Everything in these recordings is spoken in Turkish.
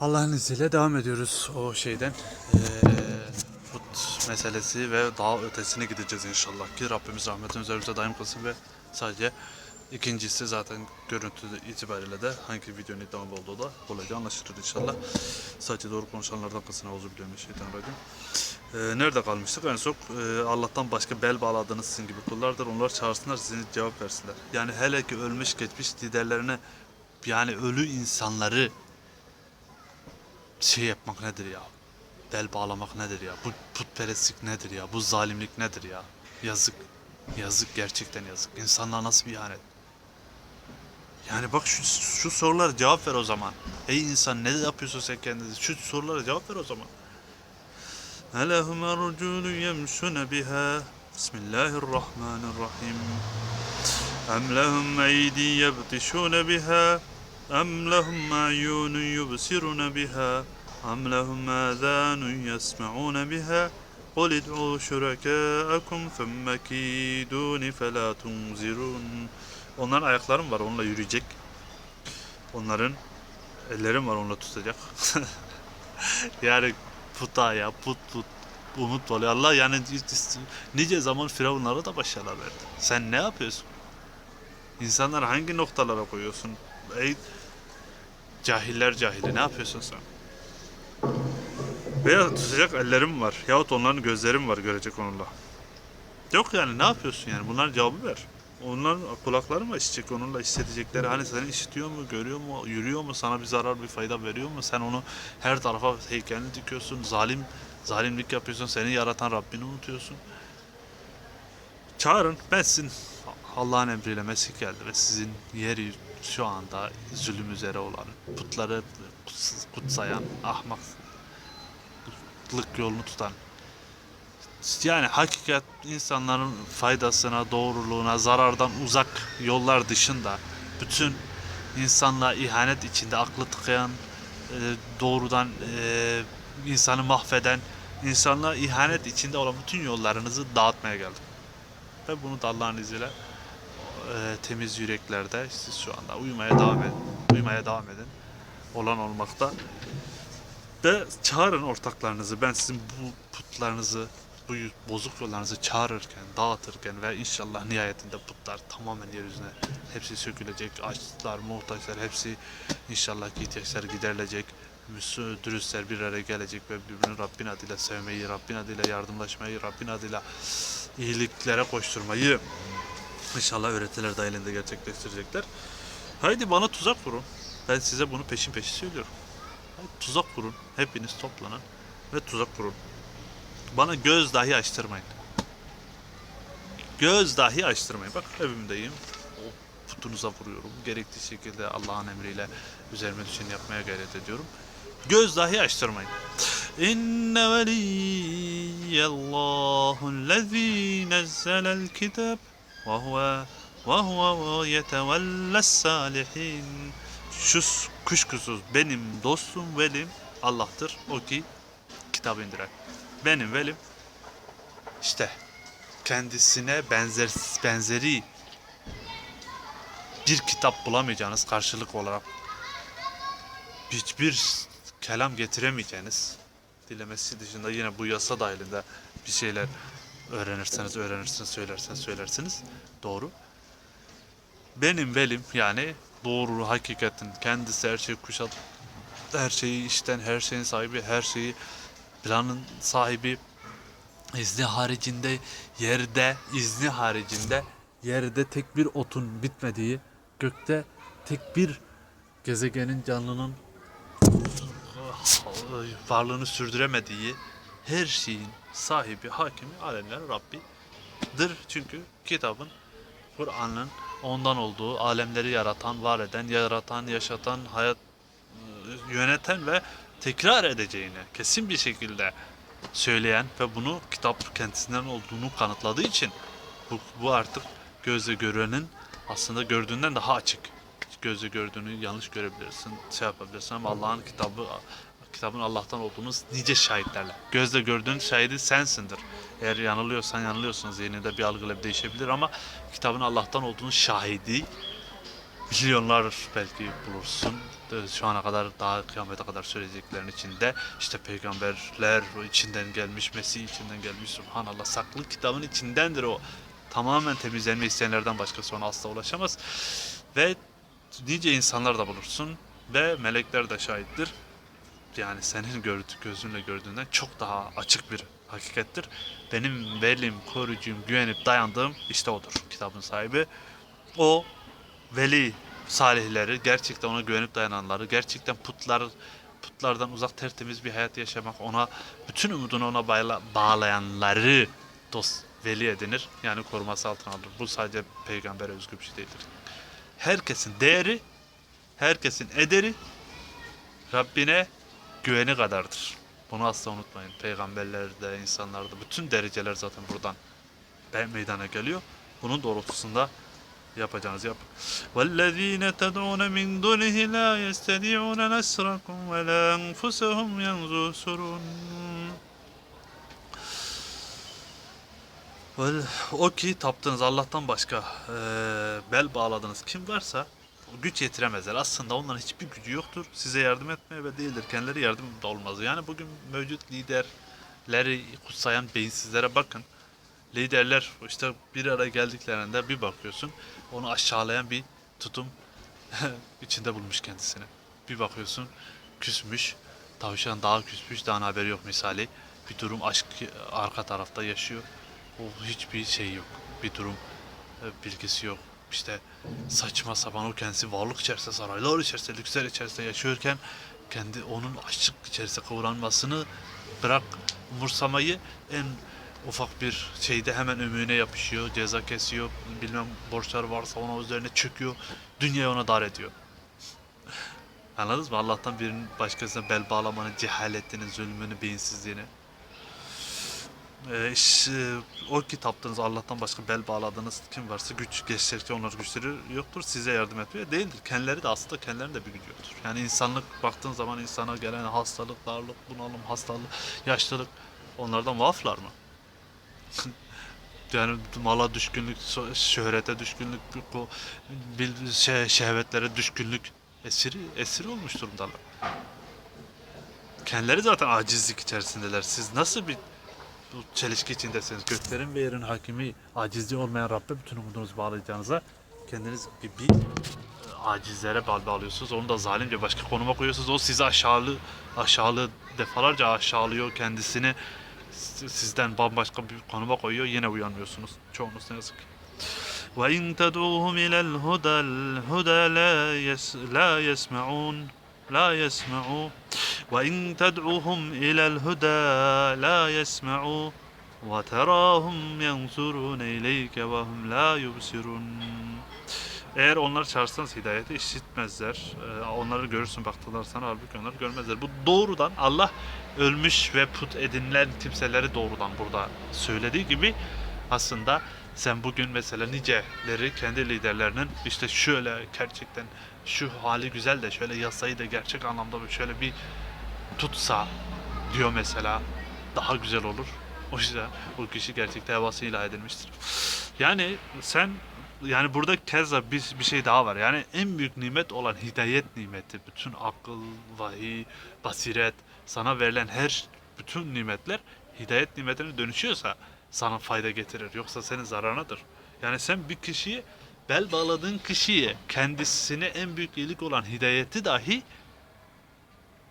Allah'ın izniyle devam ediyoruz o şeyden. Put meselesi ve daha ötesine gideceğiz inşallah ki Rabbimiz rahmetin üzerimize daim kılsın ve sadece ikincisi zaten görüntü itibariyle de hangi videonun iddialı olduğu da kolayca anlaşılır inşallah. Sadece doğru konuşanlardan kılsın auzu billahi mineşşeytanirracim. Eee nerede kalmıştık? En son eee, Allah'tan başka bel bağladığınız sizin gibi kullardır. Onlar çağırsınlar size cevap versinler. Yani hele ki ölmüş geçmiş liderlerine yani ölü insanları şey yapmak nedir ya? Del bağlamak nedir ya? Bu putperestlik nedir ya? Bu zalimlik nedir ya? Yazık. Yazık gerçekten yazık. İnsanlar nasıl bir ihanet? Yani bak şu, şu sorulara cevap ver o zaman. Ey insan ne yapıyorsun sen kendini? Şu sorulara cevap ver o zaman. Elehum erculun yemşune biha. Bismillahirrahmanirrahim. Em lehum eydi yebtişune biha. أم لهم أعين يبصرون بها أم لهم آذان يسمعون بها قل ادعوا شركاءكم ثم كيدون فلا تنظرون Onların ayakları mı var onunla yürüyecek. Onların ellerim var onunla tutacak. yani puta ya put put umut oluyor. Allah yani nice zaman firavunlara da başarılar verdi. Sen ne yapıyorsun? İnsanlar hangi noktalara koyuyorsun? Ey cahiller cahili ne yapıyorsun sen? Veya tutacak ellerim var. Yahut onların gözlerim var görecek onunla. Yok yani ne yapıyorsun yani? Bunların cevabı ver. Onların kulakları mı işitecek onunla hissedecekleri hani seni işitiyor mu, görüyor mu, yürüyor mu, sana bir zarar, bir fayda veriyor mu? Sen onu her tarafa heykelini dikiyorsun, zalim, zalimlik yapıyorsun, seni yaratan Rabbini unutuyorsun. Çağırın, ben sizin Allah'ın emriyle Mesih geldi ve sizin yeri şu anda zulüm üzere olan, putları kuts- kutsayan, ahmaklık yolunu tutan, yani hakikat insanların faydasına, doğruluğuna, zarardan uzak yollar dışında bütün insanlığa ihanet içinde aklı tıkayan, e, doğrudan e, insanı mahveden, insanlığa ihanet içinde olan bütün yollarınızı dağıtmaya geldim. Ve bunu da Allah'ın izniyle e, temiz yüreklerde siz şu anda uyumaya devam edin. Uyumaya devam edin. Olan olmakta. Ve çağırın ortaklarınızı. Ben sizin bu putlarınızı, bu bozuk yollarınızı çağırırken, dağıtırken ve inşallah nihayetinde putlar tamamen yeryüzüne hepsi sökülecek. Açlar, muhtaçlar hepsi inşallah ki ihtiyaçları giderilecek. Müslü, dürüstler bir araya gelecek ve birbirini Rabbin adıyla sevmeyi, Rabbin adıyla yardımlaşmayı, Rabbin adıyla iyiliklere koşturmayı inşallah öğretiler dahilinde gerçekleştirecekler. Haydi bana tuzak kurun. Ben size bunu peşin peşin söylüyorum. Haydi tuzak kurun. Hepiniz toplanın ve tuzak kurun. Bana göz dahi açtırmayın. Göz dahi açtırmayın. Bak evimdeyim. O putunuza vuruyorum. Gerektiği şekilde Allah'ın emriyle üzerime düşeni yapmaya gayret ediyorum. Göz dahi açtırmayın. İnne veliyallahu lezî nezzelel kitab huve ve yetevelles salihin. Şu kuşkusuz benim dostum velim Allah'tır. O ki kitabı indiren. Benim velim işte kendisine benzer benzeri bir kitap bulamayacağınız karşılık olarak hiçbir kelam getiremeyeceğiniz dilemesi dışında yine bu yasa dahilinde bir şeyler öğrenirseniz öğrenirsiniz söylerseniz söylersiniz. Doğru. Benim velim yani doğru hakikatin kendisi her şeyi kuşat her şeyi işten her şeyin sahibi her şeyi planın sahibi izni haricinde yerde izni haricinde yerde tek bir otun bitmediği gökte tek bir gezegenin canlının varlığını sürdüremediği her şeyin sahibi, hakimi, alemler Rabbidir. Çünkü kitabın, Kur'an'ın ondan olduğu, alemleri yaratan, var eden, yaratan, yaşatan, hayat e, yöneten ve tekrar edeceğini kesin bir şekilde söyleyen ve bunu kitap kendisinden olduğunu kanıtladığı için bu, bu artık gözle görenin aslında gördüğünden daha açık. Gözle gördüğünü yanlış görebilirsin, şey yapabilirsin ama Allah'ın kitabı kitabın Allah'tan olduğunu nice şahitlerle. Gözle gördüğün şahidi sensindir. Eğer yanılıyorsan yanılıyorsun zihninde bir algıyla bir değişebilir ama kitabın Allah'tan olduğunu şahidi milyonlar belki bulursun. Ee, Şu ana kadar daha kıyamete kadar söyleyeceklerin içinde işte peygamberler o içinden gelmiş, Mesih içinden gelmiş subhanallah saklı kitabın içindendir o. Tamamen temizlenme isteyenlerden başkası ona asla ulaşamaz. Ve nice insanlar da bulursun ve melekler de şahittir. Yani senin gördüğü gözünle gördüğünden çok daha açık bir hakikattir. Benim velim, koruyucum, güvenip dayandığım işte odur kitabın sahibi. O veli salihleri, gerçekten ona güvenip dayananları, gerçekten putlar putlardan uzak tertemiz bir hayat yaşamak, ona bütün umudunu ona bağla- bağlayanları dost veli edinir. Yani koruması altına alır. Bu sadece peygambere özgü bir şey değildir. Herkesin değeri, herkesin ederi Rabbine güveni kadardır. Bunu asla unutmayın. Peygamberlerde, insanlarda bütün dereceler zaten buradan be- meydana geliyor. Bunun doğrultusunda yapacağınızı yap. وَالَّذ۪ينَ تَدْعُونَ مِنْ دُونِهِ لَا يَسْتَدِعُونَ نَسْرَكُمْ وَلَا أَنْفُسَهُمْ يَنْصُرُونَ Vel- O ki taptığınız Allah'tan başka eee, bel bağladığınız kim varsa o güç yetiremezler. Aslında onların hiçbir gücü yoktur. Size yardım etmeye ve değildir. Kendileri yardım da olmaz. Yani bugün mevcut liderleri kutsayan beyinsizlere bakın. Liderler işte bir araya geldiklerinde bir bakıyorsun onu aşağılayan bir tutum içinde bulmuş kendisini. Bir bakıyorsun küsmüş, tavşan daha küsmüş, daha haberi yok misali. Bir durum aşk arka tarafta yaşıyor. O hiçbir şey yok. Bir durum e, bilgisi yok. İşte saçma sapan o kendisi varlık içerisinde, saraylar içerisinde, lüksler içerisinde yaşıyorken kendi onun açlık içerisinde kıvranmasını bırak umursamayı en ufak bir şeyde hemen ömüğüne yapışıyor, ceza kesiyor, bilmem borçlar varsa ona üzerine çöküyor, dünyayı ona dar ediyor. Anladınız mı? Allah'tan birinin başkasına bel bağlamanın cehaletini, zulmünü, beyinsizliğini. Ee, iş- o kitaptınız Allah'tan başka bel bağladığınız kim varsa güç geçtikçe onlar güçleri yoktur. Size yardım etmeye değildir. Kendileri de aslında kendilerinin de bir gücü yoktur. Yani insanlık baktığın zaman insana gelen hastalık, darlık, bunalım, hastalık, yaşlılık onlardan vaaflar mı? yani mala düşkünlük, şöhrete düşkünlük, bu şey, şehvetlere düşkünlük esiri esiri olmuş durumdalar. Kendileri zaten acizlik içerisindeler. Siz nasıl bir bu çelişki içindesiniz? Göklerin ve yerin hakimi, acizliği olmayan Rabbe bütün umudunuzu bağlayacağınıza kendiniz bir, bir e, acizlere bağ bağlıyorsunuz. Onu da zalimce başka konuma koyuyorsunuz. O sizi aşağılı, aşağılı defalarca aşağılıyor kendisini. s- Sizden bambaşka bir konuma koyuyor. Yine uyanmıyorsunuz. Çoğunuz ne yazık ki. وَاِنْ تَدْعُوهُمْ إِلَى الْهُدَى الْهُدَى لَا, يس لا يسمعون لا يسمعوا وإن تدعوهم إلى الهدى لا يسمعوا وتراهم ينظرون إليك وهم لا يبصرون eğer onlar çağırsanız hidayete işitmezler. Ee, onları görürsün baktılar sana halbuki onları görmezler. Bu doğrudan Allah ölmüş ve put edinilen kimseleri doğrudan burada söylediği gibi aslında sen bugün mesela niceleri kendi liderlerinin işte şöyle gerçekten şu hali güzel de şöyle yasayı da gerçek anlamda bir şöyle bir tutsa diyor mesela daha güzel olur. O yüzden o kişi gerçekten havası ilah edilmiştir. Yani sen yani burada keza bir, bir şey daha var. Yani en büyük nimet olan hidayet nimeti. Bütün akıl, vahiy, basiret, sana verilen her bütün nimetler hidayet nimetine dönüşüyorsa sana fayda getirir. Yoksa senin zararınadır. Yani sen bir kişiyi bel bağladığın kişiye kendisine en büyük iyilik olan hidayeti dahi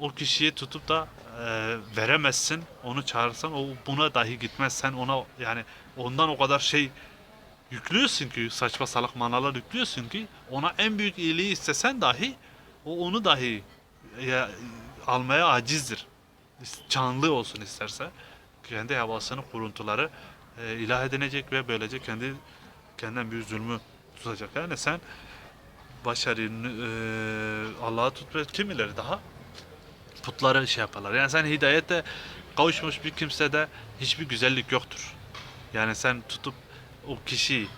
o kişiye tutup da e, veremezsin. Onu çağırsan o buna dahi gitmez. Sen ona yani ondan o kadar şey yüklüyorsun ki saçma salak manalar yüklüyorsun ki ona en büyük iyiliği istesen dahi o onu dahi ya, almaya acizdir. Canlı olsun isterse kendi havasını kuruntuları e, ilah edinecek ve böylece kendi kendinden bir zulmü tutacak. Yani sen başarını e, Allah'a tut ve kimileri daha putları şey yaparlar. Yani sen hidayete kavuşmuş bir kimsede hiçbir güzellik yoktur. Yani sen tutup o kişi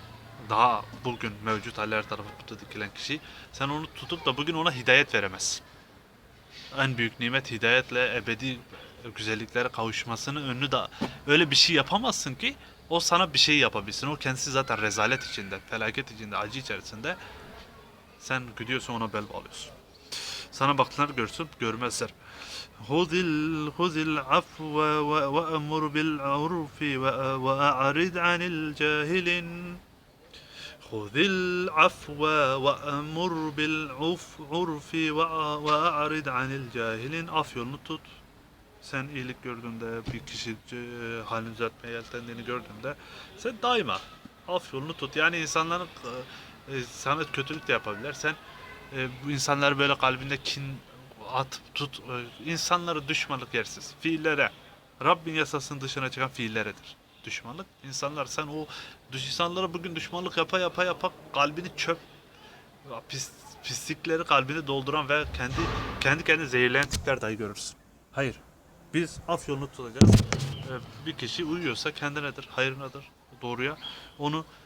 daha bugün mevcut haller tarafı puta dikilen kişi sen onu tutup da bugün ona hidayet veremezsin. En büyük nimet hidayetle ebedi güzelliklere kavuşmasının önünü de öyle bir şey yapamazsın ki o sana bir şey yapabilsin. O kendisi zaten rezalet içinde, felaket içinde, acı içerisinde. Sen gidiyorsun ona bel bağlıyorsun. Sana baktılar görsün, görmezler. A'rid anil cahilin. Huzil afve ve emur bil uf urfi ve ve a'rid anil cahilin. Af yolunu tut. Sen iyilik gördüğünde, bir kişi e, halini düzeltmeye yeltendiğini gördüğünde sen daima af yolunu tut. Yani insanların e, e, sana kötülük de yapabilirler. Sen insanlar böyle kalbinde kin atıp tut. E, insanları düşmanlık yersiz. Fiillere, Rabbin yasasının dışına çıkan fiilleredir. Düşmanlık. İnsanlar sen o insanlara bugün düşmanlık yapa yapa yapa kalbini çöp pis, pislikleri kalbini dolduran ve kendi kendi kendine zehirleyen tipler dahi görürsün. Hayır. Biz af yolunu tutacağız. Ee, Bir kişi uyuyorsa kendinedir, hayrınadır, doğruya. Onu e,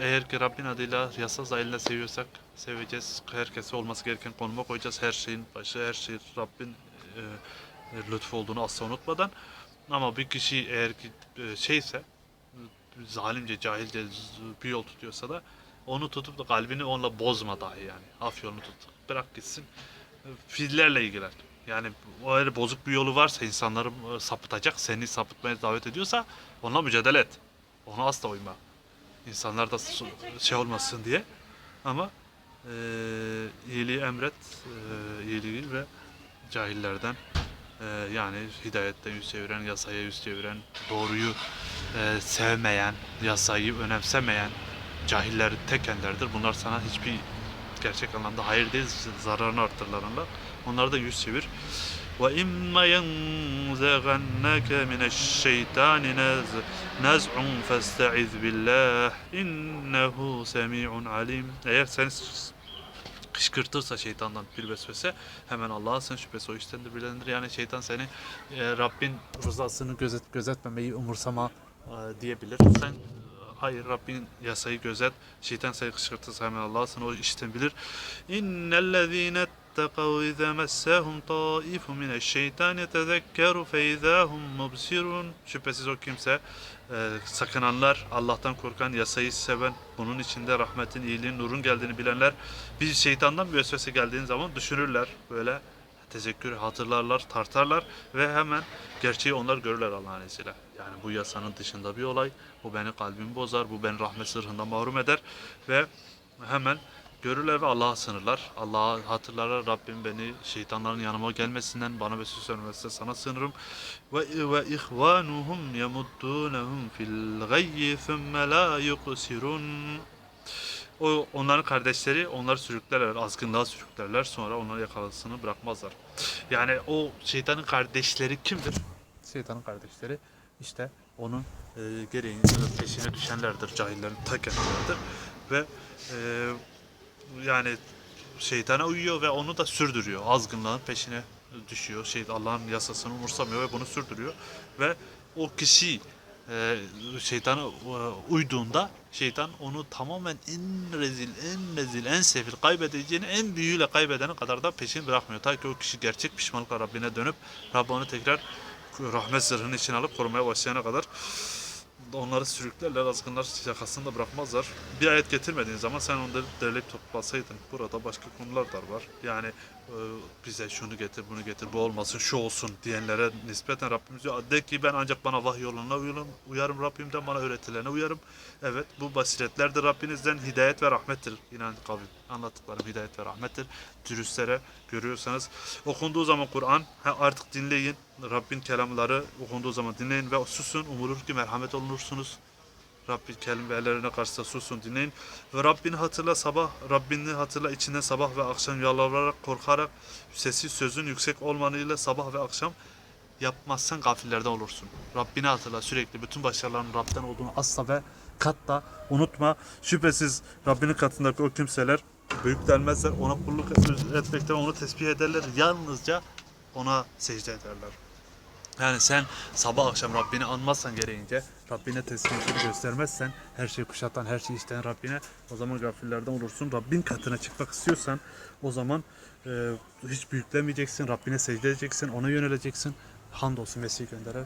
eğer ki Rabbin adıyla yasa zahirle seviyorsak seveceğiz. Herkese olması gereken konuma koyacağız. Her şeyin başı, her şey Rabbin e, e, lütfu olduğunu asla unutmadan. Ama bir kişi eğer ki e, şeyse zalimce, cahilce bir yol tutuyorsa da onu tutup da kalbini onunla bozma dahi yani. Af yolunu tut. Bırak gitsin. E, Fiillerle ilgilen. Yani o eğer bozuk bir yolu varsa insanları e, sapıtacak, seni sapıtmaya davet ediyorsa onunla mücadele et. Ona asla uyma. İnsanlar da şey olmasın diye. Ama e, iyiliği emret, e, iyiliği ve cahillerden e, yani hidayetten yüz çeviren, yasaya yüz çeviren, doğruyu e, sevmeyen, yasayı önemsemeyen cahiller tekenlerdir. Bunlar sana hiçbir gerçek anlamda hayır değil, zararını arttırırlar. Onları da yüz çevir. Ve imma yenzagannaka mineşşeytani naz naz'un festaiz billah innehu semi'un. Eğer seni kışkırtırsa şeytandan bir vesvese hemen Allah'a sen şüphesi o iştendir bilendir. Yani şeytan seni e, Rabbin rızasını gözet gözetmemeyi umursama e, diyebilir. Sen e, hayır Rabbin yasayı gözet. Şeytan seni kışkırtırsa hemen Allah sana o işten bilir. İnnellezîne اتقوا إذا مسهم طائف من الشيطان تذكروا فإذا هم مبصرون Şüphesiz o kimse e, sakınanlar, Allah'tan korkan, yasayı seven, bunun içinde rahmetin, iyiliğin, nurun geldiğini bilenler bir şeytandan bir vesvese geldiğin zaman düşünürler böyle tezekkür hatırlarlar, tartarlar ve hemen gerçeği onlar görürler Allah'ın izniyle. Yani bu yasanın dışında bir olay. Bu beni kalbimi bozar, bu beni rahmet sırrından mahrum eder ve hemen görürler ve Allah'a sınırlar. Allah'a hatırlarlar. Rabbim beni şeytanların yanıma gelmesinden, bana vesvese vermesinden sana sınırım. Ve ve ihvanuhum yamuddunuhum fil gayyi thumma la yuqsirun. O onların kardeşleri onları sürüklerler, azgınlığa sürüklerler. Sonra onları yakalasını bırakmazlar. Yani o şeytanın kardeşleri kimdir? Şeytanın kardeşleri işte onun e, gereğince peşine düşenlerdir, cahillerin ta kendileridir. Ve e, yani şeytana uyuyor ve onu da sürdürüyor. Azgınlığın peşine düşüyor. Şey Allah'ın yasasını umursamıyor ve bunu sürdürüyor. Ve o kişi e, şeytana e, uyduğunda şeytan onu tamamen en rezil, en rezil, en sefil kaybedeceğini en büyüğüyle kaybedene kadar da peşini bırakmıyor. Ta ki o kişi gerçek pişmanlıkla Rabbine dönüp Rabbi onu tekrar rahmet zırhının içine alıp korumaya başlayana kadar onları sürüklerler, azgınlar yakasını da bırakmazlar. Bir ayet getirmediğin zaman sen onları derleyip toplasaydın. Burada başka konular da var. Yani bize şunu getir, bunu getir, bu olmasın, şu olsun diyenlere nispeten Rabbimiz diyor. De ki ben ancak bana vahiy yoluna uyarım, uyarım Rabbimden, bana öğretilene uyarım. Evet bu basiretler de Rabbinizden hidayet ve rahmettir. İnan kavim anlattıklarım hidayet ve rahmettir. Dürüstlere görüyorsanız okunduğu zaman Kur'an artık dinleyin. Rabbin kelamları okunduğu zaman dinleyin ve susun. Umulur ki merhamet olunursunuz. Rabbin kelimelerine karşı susun dinleyin. Ve Rabbini hatırla sabah, Rabbini hatırla içinden sabah ve akşam yalvararak, korkarak, sesi sözün yüksek olmanıyla sabah ve akşam yapmazsan gafillerden olursun. Rabbini hatırla sürekli bütün başarıların Rab'den olduğunu asla ve katla unutma. Şüphesiz Rabbinin katındaki o kimseler büyüklenmezler, ona kulluk etmekten onu tesbih ederler. Yalnızca ona secde ederler. Yani sen sabah akşam Rabbini anmazsan gereğince, Rabbine teslimiyetini göstermezsen, her şeyi kuşatan, her şeyi isteyen Rabbine, o zaman gafillerden olursun. Rabbin katına çıkmak istiyorsan, o zaman e, hiç büyüklemeyeceksin, Rabbine secde edeceksin, ona yöneleceksin. Hamdolsun Mesih gönderer.